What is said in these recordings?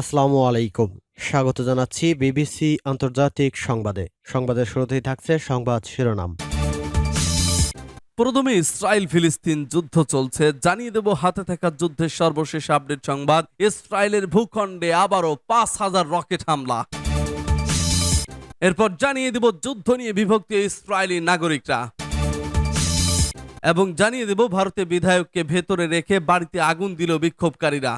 আসসালামু আলাইকুম। স্বাগত জানাচ্ছি বিবিসি আন্তর্জাতিক সংবাদে। সংবাদের শুরুতেই থাকছে সংবাদ শিরোনাম। প্রথমে ইসরায়েল ফিলিস্তিন যুদ্ধ চলছে। জানিয়ে দেব, হাতে থাকা যুদ্ধের সর্বশেষ আপডেট সংবাদ। ইসরায়েলের ভূখণ্ডে আবারও পাঁচ হাজার রকেট হামলা। এরপর জানিয়ে দেব, যুদ্ধ নিয়ে বিভক্ত ইসরায়েলি নাগরিকরা। এবং জানিয়ে দেব ভারতে বিধায়ককে ভেতরে রেখে বাড়িতে আগুন দিল বিক্ষোভকারীরা।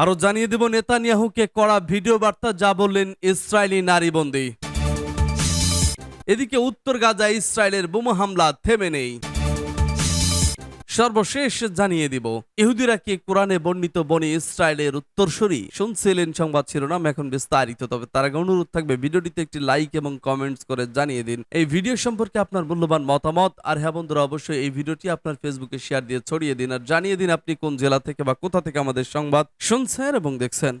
আরও জানিয়ে দেব নেতানিয়াহুকে করা ভিডিও বার্তা, যা বললেন ইসরায়েলি নারীবন্দী। এদিকে উত্তর গাজা ইসরায়েলের বোমা হামলা থেমে নেই। সর্বশেষ জানিয়ে দিব, ইহুদিরা কি কোরআনে বর্ণিত বনি ইসরায়েলের উত্তরসূরি? শুনছিলেন সংবাদ শিরোনাম, এখন বিস্তারিত। তবে তার আগে অনুরোধ থাকবে, ভিডিওটিতে একটি লাইক এবং কমেন্টস করে জানিয়ে দিন। এই ভিডিও সম্পর্কে আপনার মূল্যবান মতামত। আর হ্যাঁ বন্ধুরা, অবশ্যই এই ভিডিওটি আপনার ফেসবুকে শেয়ার দিয়ে ছড়িয়ে দিন। আর জানিয়ে দিন আপনি কোন জেলা থেকে বা কোথা থেকে আমাদের সংবাদ শুনছেন এবং দেখছেন।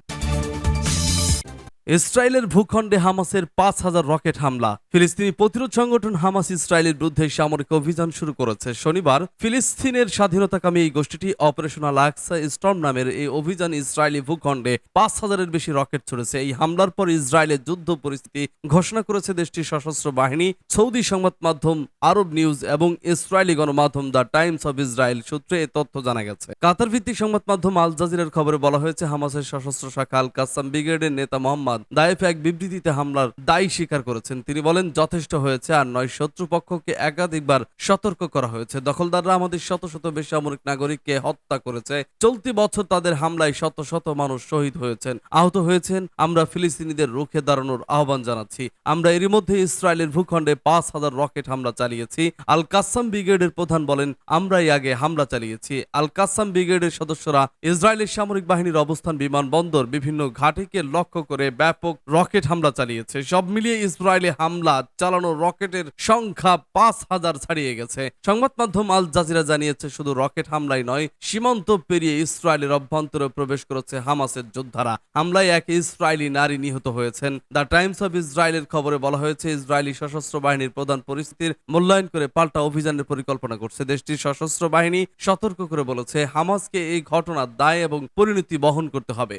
ইসরায়েলের ভূখণ্ডে হামাসের পাঁচ হাজার রকেট হামলা। ফিলিস্তিনি প্রতিরোধ সংগঠন হামাস ইসরায়েলের বিরুদ্ধে সামরিক অভিযান শুরু করেছে শনিবার। ফিলিস্তিনের স্বাধীনতাকামী এই গোষ্ঠীটি অপারেশনাল আকসা স্টর্ম নামের এই অভিযান ইসরায়েলি ভূখণ্ডে পাঁচ হাজারের বেশি রকেট ছড়েছে। এই হামলার পর ইসরায়েলের যুদ্ধ পরিস্থিতি ঘোষণা করেছে দেশটির সশস্ত্র বাহিনী, সৌদি সংবাদ মাধ্যম, আরব নিউজ এবং ইসরায়েলি গণমাধ্যম দ্য টাইমস অব ইসরায়েল সূত্রে এ তথ্য জানা গেছে। কাতার ভিত্তিক সংবাদ মাধ্যম আল জাজিরার খবরে বলা হয়েছে, হামাসের সশস্ত্র শাখা আল কাসাম ব্রিগেডের নেতা মোহাম্মদ দায়েফ এক বিবৃতিতে হামলার দায়ী স্বীকার করেছেন। তিনি বলেন, যথেষ্ট হয়েছে আর নয়, শত্রুপক্ষকে একাধিকবার সতর্ক করা হয়েছে। দখলদাররা আমাদের শত শত বেসামরিক নাগরিককে হত্যা করেছে। চলতি বছর তাদের হামলায় শত শত মানুষ শহীদ হয়েছেন। আহত হয়েছেন, আমরা ফিলিস্তিনিদের রুখে দাঁড়ানোর আহ্বান জানাচ্ছি। আমরা এরই মধ্যে ইসরায়েলের ভূখণ্ডে পাঁচ হাজার রকেট হামলা চালিয়েছি। আল কাসাম ব্রিগেডের প্রধান বলেন, আমরাই আগে হামলা চালিয়েছি। আল কাসাম ব্রিগেডের সদস্যরা ইসরায়েলের সামরিক বাহিনীর অবস্থান বিমানবন্দর বিভিন্ন ঘাটিকে লক্ষ্য করে ব্যাপক রকেট হামলা চালিয়েছে। সব মিলিয়ে ইসরায়েলে হামলা চালানো রকেটের সংখ্যা পাঁচ হাজার ছাড়িয়ে গেছে। সংবাদ মাধ্যম আল জাজিরা জানিয়েছে, শুধু রকেট হামলাই নয়, সীমান্ত পেরিয়ে ইসরায়েলের অভ্যন্তরে প্রবেশ করেছে হামাসের যোদ্ধারা। হামলায় এক ইসরায়েলি নারী নিহত হয়েছেন। দ্য টাইমস অফ ইসরায়েলের খবরে বলা হয়েছে, ইসরায়েলি সশস্ত্র বাহিনীর প্রধান পরিস্থিতির মূল্যায়ন করে পাল্টা অভিযানের পরিকল্পনা করছে। দেশটির সশস্ত্র বাহিনী সতর্ক করে বলেছে, হামাসকে এই ঘটনার দায় এবং পরিণতি বহন করতে হবে।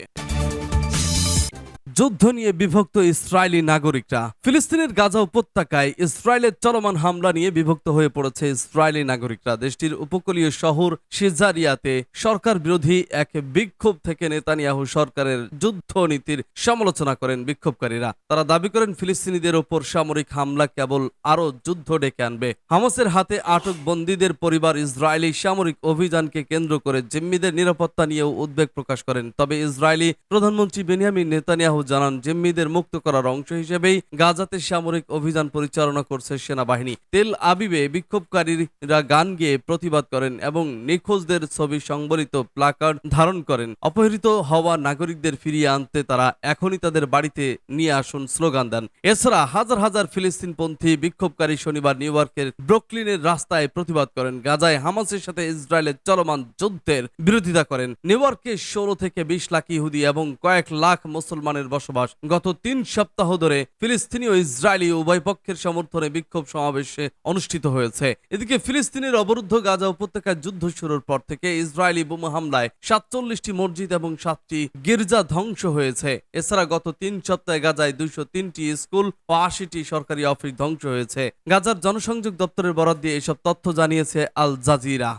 যুদ্ধ নিয়ে বিভক্ত ইসরায়েলি নাগরিকরা। ফিলিস্তিনের গাজা উপত্যকায় ইসরায়েলের চলমান হামলা নিয়ে বিভক্ত হয়ে পড়েছে ইসরায়েলি নাগরিকরা। দেশটির উপকূলীয় শহর সিজারিয়াতে সরকার বিরোধী এক বিক্ষোভ থেকে নেতানিয়াহু সরকারের যুদ্ধ নীতির সমালোচনা করেন বিক্ষোভকারীরা। তারা দাবি করেন ফিলিস্তিনিদের ওপর সামরিক হামলা কেবল আরও যুদ্ধ ডেকে আনবে। হামাসের হাতে আটক বন্দীদের পরিবার ইসরায়েলি সামরিক অভিযানকে কেন্দ্র করে জিম্মিদের নিরাপত্তা নিয়েও উদ্বেগ প্রকাশ করেন। তবে ইসরায়েলি প্রধানমন্ত্রী বেনিয়ামিন নেতানিয়াহু জানান, জিম্মিদের মুক্ত করার অংশ হিসেবেই গাজাতে সামরিক অভিযান পরিচালনা করছে সেনাবাহিনী। তেল আবিবে বিক্ষোভকারীরা গান গেয়ে প্রতিবাদ করেন এবং নিখোঁজদের ছবি সংবলিত প্লাকার্ড ধারণ করেন। অপহৃত হওয়া নাগরিকদের ফিরিয়ে আনতে তারা এখনই তাদের বাড়িতে নিয়ে আসুন স্লোগান দেন। এছাড়া হাজার হাজার ফিলিস্তিনপন্থী বিক্ষোভকারী শনিবার নিউ ইয়র্কের ব্রুকলিনের রাস্তায় প্রতিবাদ করেন। গাজায় হামাসের সাথে ইসরায়েলের চলমান যুদ্ধের বিরোধিতা করেন। নিউ ইয়র্কে ষোলো থেকে বিশ লাখ ইহুদি এবং কয়েক লাখ মুসলমানের বসবাস। গত তিন সপ্তাহ ধরে ফিলিস্তিনি ও ইসরায়েলি উভয় পক্ষের সমর্থনে বিক্ষোভ সমাবেশে অনুষ্ঠিত হয়েছে। এদিকে ফিলিস্তিনের অবরুদ্ধ গাজা উপত্যকায় যুদ্ধ শুরুর পর থেকে ইসরায়েলি বোমা হামলায় সাতচল্লিশটি মসজিদ এবং সাতটি গির্জা ধ্বংস হয়েছে। এছাড়া গত তিন সপ্তাহে গাজায় দুইশো তিনটি স্কুল ও আশিটি সরকারি অফিস ধ্বংস হয়েছে। গাজার জনসংযোগ দপ্তরের বরাদ দিয়ে এসব তথ্য জানিয়েছে আল জাজিরা।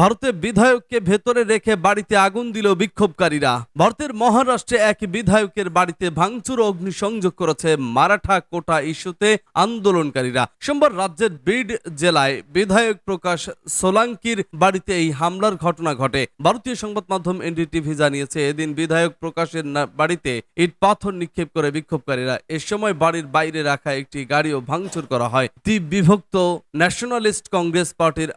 ভারতে বিধায়ককে ভেতরে রেখে বাড়িতে আগুন দিল বিক্ষোভকারীরা। ভারতের মহারাষ্ট্রে এক বিধায়কের বাড়িতে ভাঙচুর অগ্নিসংযোগ করেছে মারাঠা কোটা ইস্যুতে আন্দোলনকারীরা। সোমবার রাজ্যের বিড জেলায় বিধায়ক প্রকাশ সোলাঙ্কির বাড়িতে এই হামলার ঘটনা ঘটে। ভারতীয় সংবাদ মাধ্যম এনডিটিভি জানিয়েছে, এদিন বিধায়ক প্রকাশের বাড়িতে ইট পাথর নিক্ষেপ করে বিক্ষোভকারীরা। এ সময় বাড়ির বাইরে রাখা একটি গাড়িও ভাঙচুর করা হয়। দ্বীপ বিভক্ত ন্যাশনালিস্ট কংগ্রেস পার্টির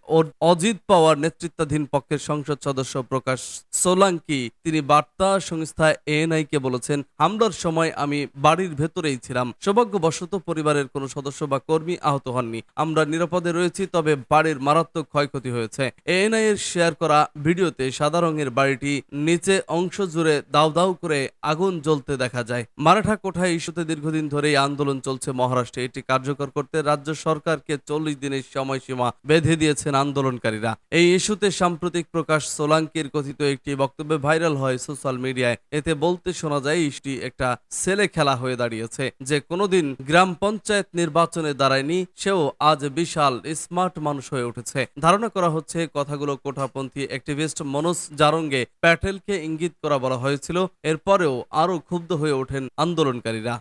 অজিত পাওয়ার নেতৃত্বাধীন পক্ষের সংসদ সদস্য প্রকাশ সোলাঙ্কি। তিনি বার্তা সংস্থা এএনআই কে বলেছেন, হামলার সময় আমি বাড়ির ভেতরেই ছিলাম। সৌভাগ্যবশত পরিবারের কোনো সদস্য বা কর্মী আহত হননি। আমরা নিরাপদে রয়েছি, তবে বাড়ির মারাত্মক ক্ষয়ক্ষতি হয়েছে। এএনআই এর শেয়ার করা ভিডিওতে সাদা রঙের বাড়িটি নিচে অংশ জুড়ে দাউ দাউ করে আগুন জ্বলতে দেখা যায়। মারাঠা কোঠায় ইস্যুতে দীর্ঘদিন ধরেই আন্দোলন চলছে মহারাষ্ট্রে। এটি কার্যকর করতে রাজ্য সরকারকে চল্লিশ দিনের সময়সীমা বেঁধে দিয়েছেন আন্দোলনকারীরা। এই ইস্যু ইস্যুতে সাম্প্রতিক প্রকাশ সোলাঙ্কির কথিত একটি বক্তব্যে ভাইরাল হয় সোশ্যাল মিডিয়ায়। এতে বলতে শোনা যায় ইস্যুটি একটা ছেলে খেলা হয়ে দাঁড়িয়েছে। যে কোনোদিন গ্রাম পঞ্চায়েত নির্বাচনে দাঁড়ায়নি, সেও আজ বিশাল স্মার্ট মানুষ হয়ে উঠেছে। ধারণা করা হচ্ছে, কথাগুলো কোঠাপন্থী অ্যাক্টিভিস্ট মনোজ জারঙ্গে প্যাটেলকে ইঙ্গিত করা বলা হয়েছিল। এরপরেও আরও ক্ষুব্ধ হয়ে ওঠেন আন্দোলনকারীরা।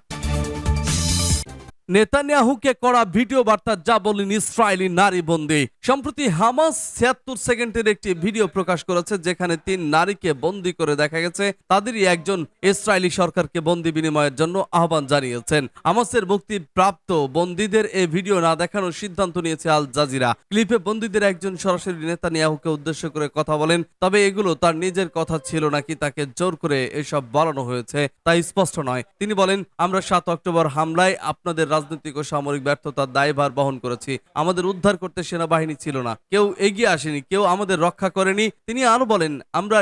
নেতানিয়াহুকে করা ভিডিও বার্তা যা বলেন ইসরায়েলি নারী বন্দী সম্প্রতি হামাস ছিয়াত্তর সেকেন্ডের একটি ভিডিও প্রকাশ করেছে, যেখানে তিন নারীকে বন্দী করে দেখা গেছে। তাদেরই একজন ইসরায়েলি সরকারকে বন্দী বিনিময়ের জন্য আহ্বান জানিয়েছেন। হামাসের মুক্তি প্রাপ্ত বন্দীদের এই ভিডিও না দেখানোর সিদ্ধান্ত নিয়েছে আল জাজিরা। ক্লিপে বন্দীদের একজন সরাসরি নেতানিয়াহুকে উদ্দেশ্য করে কথা বলেন, তবে এগুলো তার নিজের কথা ছিল নাকি তাকে জোর করে এসব বলানো হয়েছে, তা স্পষ্ট নয়। তিনি বলেন, আমরা সাত অক্টোবর হামলায় আপনাদের রাজনৈতিক ও সামরিক ব্যর্থতার দায়ভার বহন করেছি। আমাদের উদ্ধার করতে সেনাবাহিনী ছিল না। কেউ এগিয়ে আসেনি, কেউ আমাদের রক্ষা করেনি। তিনি আরও বলেন, আমরা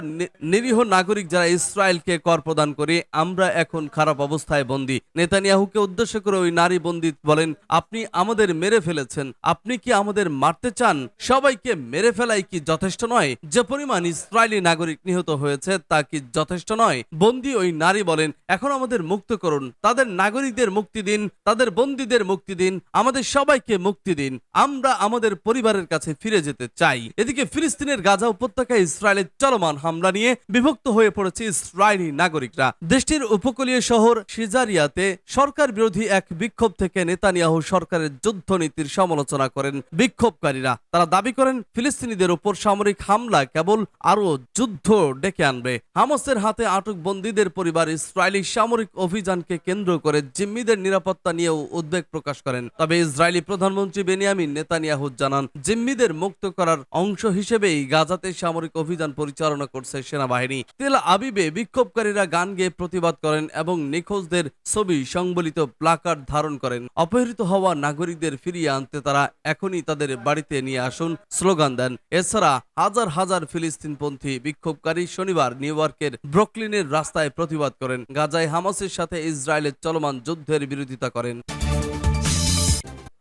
নিরীহ নাগরিক যারা ইসরায়েলকে কর প্রদান করি, আমরা এখন খারাপ অবস্থায় বন্দী। নেতানিয়াহুকে উদ্দেশ্য করে ওই নারী বন্দী বলেন, আপনি আমাদের মেরে ফেলেছেন। আপনি কি আমাদের মারতে চান? সবাইকে মেরে ফেলাই কি যথেষ্ট নয়? যে পরিমাণ ইসরায়েলি নাগরিক নিহত হয়েছে, তা কি যথেষ্ট নয়? বন্দী ওই নারী বলেন, এখন আমাদের মুক্ত করুন। তাদের নাগরিকদের মুক্তি দিন। তাদের বন্দীদের মুক্তি দিন, আমাদের সবাইকে মুক্তি দিন। আমরা আমাদের পরিবারের কাছে ফিরে যেতে চাই। এদিকে ফিলিস্তিনের গাজা উপত্যকায় ইসরায়েলের চলমান হামলা নিয়ে বিভক্ত হয়ে পড়েছে ইসরায়েলি নাগরিকরা। দেশটির উপকূলীয় শহর সিজারিয়াতে সরকার বিরোধী এক বিক্ষোভ থেকে নেতানিয়াহু সরকারের যুদ্ধনীতির সমালোচনা করেন বিক্ষোভকারীরা। তারা দাবি করেন, ফিলিস্তিনিদের উপর সামরিক হামলা কেবল আরও যুদ্ধ ডেকে আনবে। হামাসের হাতে আটক বন্দীদের পরিবার ইসরায়েলি সামরিক অভিযানকে কেন্দ্র করে জিম্মিদের নিরাপত্তা নিয়েও উদ্বেগ প্রকাশ করেন। তবে ইসরায়েলি প্রধানমন্ত্রী বেনিয়ামিন নেতানিয়াহু জানান, জিম্মিদের মুক্ত করার অংশ হিসেবেই গাজাতে সামরিক অভিযান পরিচালনা করছে সেনাবাহিনী। তেল আবিবে বিক্ষোভকারীরা গান গেয়ে প্রতিবাদ করেন এবং নিখোঁজদের ছবি সংবলিত প্লাকার্ড ধারণ করেন। অপহৃত হওয়া নাগরিকদের ফিরিয়ে আনতে তারা এখনই তাদের বাড়িতে নিয়ে আসুন স্লোগান দেন। এছাড়া হাজার হাজার ফিলিস্তিনপন্থী বিক্ষোভকারী শনিবার নিউ ইয়র্কের ব্রুকলিনের রাস্তায় প্রতিবাদ করেন। গাজায় হামাসের সাথে ইসরায়েলের চলমান যুদ্ধের বিরোধিতা করেন।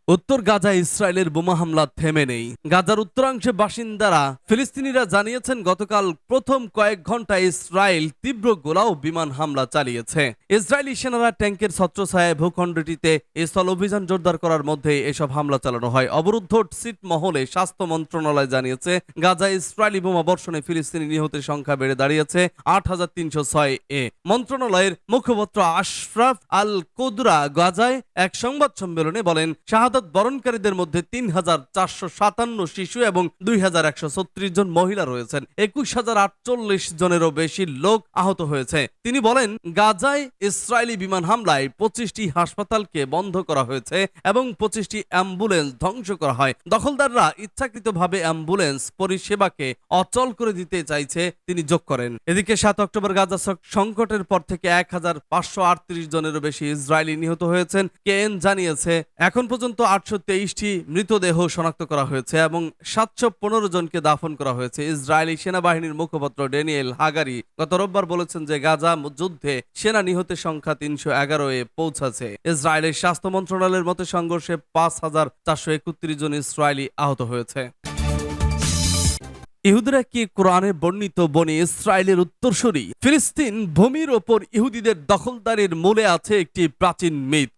উত্তর গাজায় ইসরায়েলের বোমা হামলা থেমে নেই। গাজার উত্তরাংশে বাসিন্দারা ফিলিস্তিনিরা জানিয়েছেন গতকাল প্রথম কয়েক ঘণ্টা ইসরায়েল তীব্র গোলা ও বিমান হামলা চালিয়েছে। ইসরায়েলি সেনারা ট্যাঙ্কের ছত্রছায়ায় ভূখণ্ডটিতে স্থল অভিযান জোরদার করার মধ্যে এসব হামলা চালানো হয়। অবরুদ্ধ সিট মহলে স্বাস্থ্য মন্ত্রণালয় জানিয়েছে গাজায় ইসরায়েলি বোমা বর্ষণে ফিলিস্তিনি নিহতের সংখ্যা বেড়ে দাঁড়িয়েছে আট হাজার তিনশো ছয় এ। মন্ত্রণালয়ের মুখপাত্র আশরাফ আল কুদরা গাজায় এক সংবাদ সম্মেলনে বলেন শাহাদাত বরণকারীদের মধ্যে তিন হাজার চারশো সাতান্ন শিশু এবং দুই হাজার একশো ছত্রিশ জন মহিলা রয়েছেন। একুশ হাজার আটচল্লিশ জনেরও বেশি লোক আহত হয়েছে। তিনি বলেন, গাজায় ইসরায়েলি বিমান হামলায় পঁচিশটি হাসপাতালকে বন্ধ করা হয়েছে এবং পঁচিশটি অ্যাম্বুলেন্স ধ্বংস করা হয়। দখলদাররা ইচ্ছাকৃতভাবে অ্যাম্বুলেন্স পরিষেবাকে অচল করে দিতে চাইছে, তিনি যোগ করেন। এদিকে সাত অক্টোবর গাজা সংকটের পর থেকে এক হাজার পাঁচশো আটত্রিশ জনেরও বেশি ইসরায়েলি নিহত হয়েছেন, কেএন জানিয়েছে। এখন পর্যন্ত আটশো তেইশটি মৃতদেহ শনাক্ত করা হয়েছে এবং সাতশো পনেরো জনকে দাফন করা হয়েছে। ইসরায়েলি সেনাবাহিনীর মুখপাত্র ড্যানিয়েল হাগারি গত রোববার বলেছেন যে গাজা যুদ্ধে সেনা নিহতের সংখ্যা তিনশো এগারো এ পৌঁছাছে ইসরায়েলের স্বাস্থ্য মন্ত্রণালয়ের মতে সংঘর্ষে পাঁচ হাজার চারশো একত্রিশ জন ইসরায়েলি আহত হয়েছে। ইহুদিরা কি কোরআনে বর্ণিত বনে ইসরায়েলের উত্তরসূরি? ফিলিস্তিন ভূমির ওপর ইহুদিদের দখলদারির মূলে আছে একটি প্রাচীন মিথ।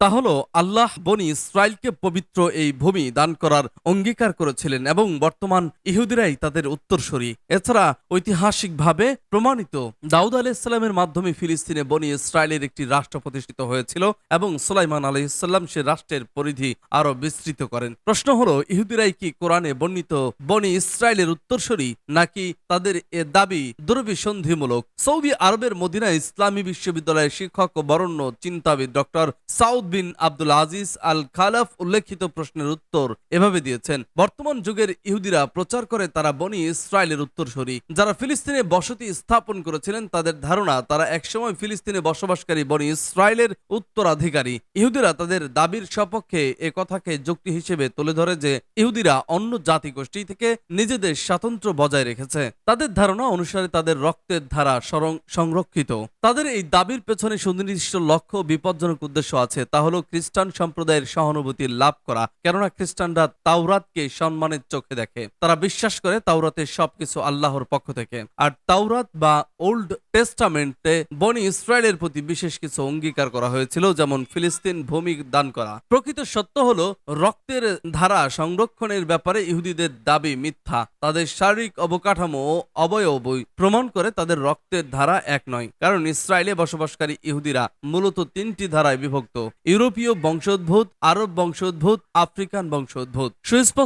তা হলো, আল্লাহ বনি ইসরায়েলকে পবিত্র এই ভূমি দান করার অঙ্গীকার করেছিলেন এবং বর্তমান ইহুদিরাই তাদের উত্তরসূরি। এছাড়া ঐতিহাসিকভাবে প্রমাণিত দাউদ আলাইসাল্লামের মাধ্যমে ফিলিস্তিনে বনি ইসরায়েলের একটি রাষ্ট্র প্রতিষ্ঠিত হয়েছিল এবং সুলাইমান আলাইসাল্লাম সে রাষ্ট্রের পরিধি আরও বিস্তৃত করেন। প্রশ্ন হলো, ইহুদিরাই কি কোরআনে বর্ণিত বনি ইসরায়েলের উত্তরসূরি নাকি তাদের এ দাবি দুরভিসন্ধিমূলক সৌদি আরবের মদিনা ইসলামী বিশ্ববিদ্যালয়ের শিক্ষক ও বরণ্য চিন্তাবিদ doctor Saud bin Abdul Aziz al Khalaf উল্লেখিত প্রশ্নের উত্তর এভাবে দিয়েছেন, বর্তমান যুগের ইহুদিরা প্রচার করে তারা বনি ইসরায়েলের উত্তরসূরি। যারা ফিলিস্তিনে বসতি স্থাপন করেছিলেন, তাদের ধারণা তারা একসময় ফিলিস্তিনে বসবাসকারী বনি ইসরায়েলের উত্তরাধিকারী। ইহুদিরা তাদের দাবির সপক্ষে এ কথাকে যুক্তি হিসেবে তুলে ধরে যে, ইহুদিরা অন্য জাতিগোষ্ঠী থেকে নিজেদের স্বাতন্ত্র্য বজায় রেখেছে। তাদের ধারণা অনুসারে তাদের রক্তের ধারা সরং- সংরক্ষিত। তাদের এই দাবির পেছনে সুনির্দিষ্ট লক্ষ্য বিপজ্জনক উদ্দেশ্য আছে। তা হলো খ্রিস্টান সম্প্রদায়ের সহানুভূতি লাভ করা। কেননা খ্রিস্টানরা তাওরাতকে সম্মানের চোখে দেখে। তারা বিশ্বাস করে তাওরাতের সবকিছু আল্লাহর পক্ষ থেকে। আর তাওরাত বা ওল্ড টেস্টামেন্টে বনি ইসরায়েলের প্রতি বিশেষ কিছু অঙ্গীকার করা হয়েছিল, যেমন ফিলিস্তিন ভূমি দান করা। প্রকৃত সত্য হলো, রক্তের ধারা সংরক্ষণের ব্যাপারে ইহুদিদের দাবি মিথ্যা। তাদের শারীরিক অবকাঠামো ও অবয়বই প্রমাণ করে তাদের রক্তের ধারা এক নয়। কারণ ইসরায়েলে বসবাসকারী ইহুদিরা মূলত তিনটি ধারায় বিভক্ত। ইউরোপীয় বংশোদ্ভূত আরব বংশোদ্ভূত আফ্রিকান বংশোদ্ভূত। সুস্পষ্ট